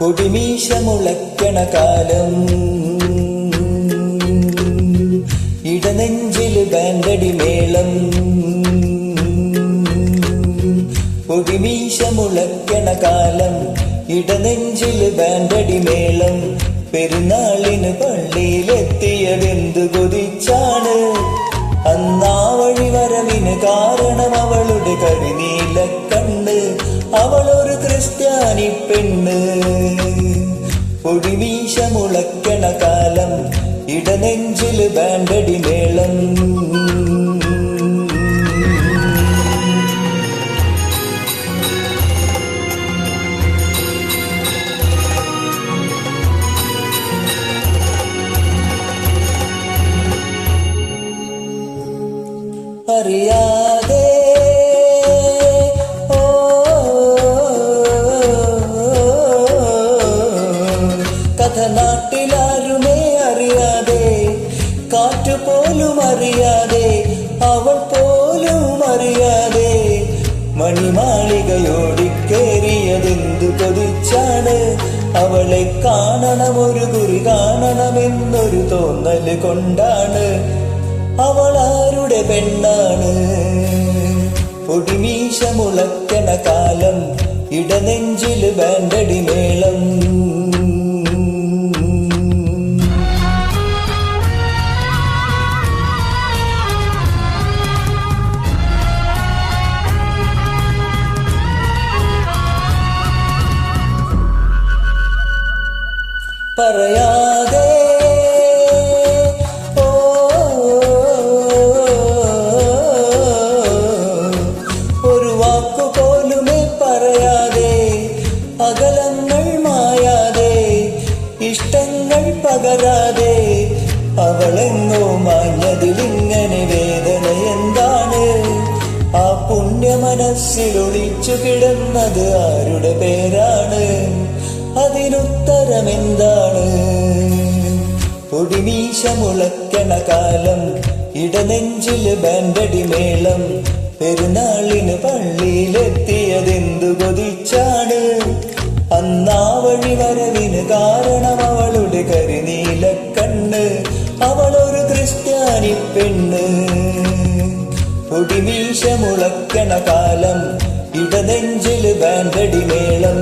കൊടിമീശ മുളയ്ക്കണ കാലം ഇടനെഞ്ചിൽ ബാൻഡടി മേളം കൊടിമീശ മുളയ്ക്കണ കാലം ഇടനെഞ്ചിൽ ബാൻഡടി മേളം പെരുന്നാളിന് പള്ളിയിലെത്തിയതെന്തു കൊതിച്ചാണ്? അന്നാ വഴി വരവിന് കാരണം അവളുടെ കരിനീല പൊടിമീശ മുളയ്ക്കണ കാലം ഇടനെഞ്ചിൽ ബാൻഡടി മേളം അറിയാതെ കഥ നാട്ടിലാരുമേ അറിയാതെ കാറ്റുപോലും അറിയാതെ അവൾ പോലും അറിയാതെ മണിമാളികയോടിക്കേറിയതെന്തു കൊതിച്ചാണ് അവളെ കാണണം ഒരു കുറി കാണണമെന്നൊരു തോന്നൽ കൊണ്ടാണ് അവൾ ആരുടെ പെണ്ണാണ്? പൊടിമീശ മുളക്കണ കാലം ഇടനെഞ്ചിൽ ബാൻഡടി മേളം. പറയാതെ. ഓ, ഒരു വാക്കു പോലുമേ പറയാതെ അകലങ്ങൾ മായാതെ ഇഷ്ടങ്ങൾ പകരാതെ അവളെങ്ങോ മാഞ്ഞതിലിങ്ങനെ വേദന എന്താണ്? ആ പുണ്യ മനസ്സിലൊളിച്ചു കിടന്നത് ആരുടെ പേരാണ്? അതിനുത്തരമെന്താണ് പൊടിമീശ മുളയ്ക്കണ കാലം ഇടനെഞ്ചിൽ ബാൻഡടി മേളം പെരുന്നാളിന് പള്ളിയിലെത്തിയതെന്തു കൊതിച്ചാണ്? അന്നാ വഴി വരവിന് കാരണം അവളുടെ കരിനീല കണ്ണ് അവളൊരു ക്രിസ്ത്യാനി പെണ്ണ്. പൊടിമീശ മുളക്കണ കാലം ഇടനെഞ്ചിൽ ബാൻഡടി മേളം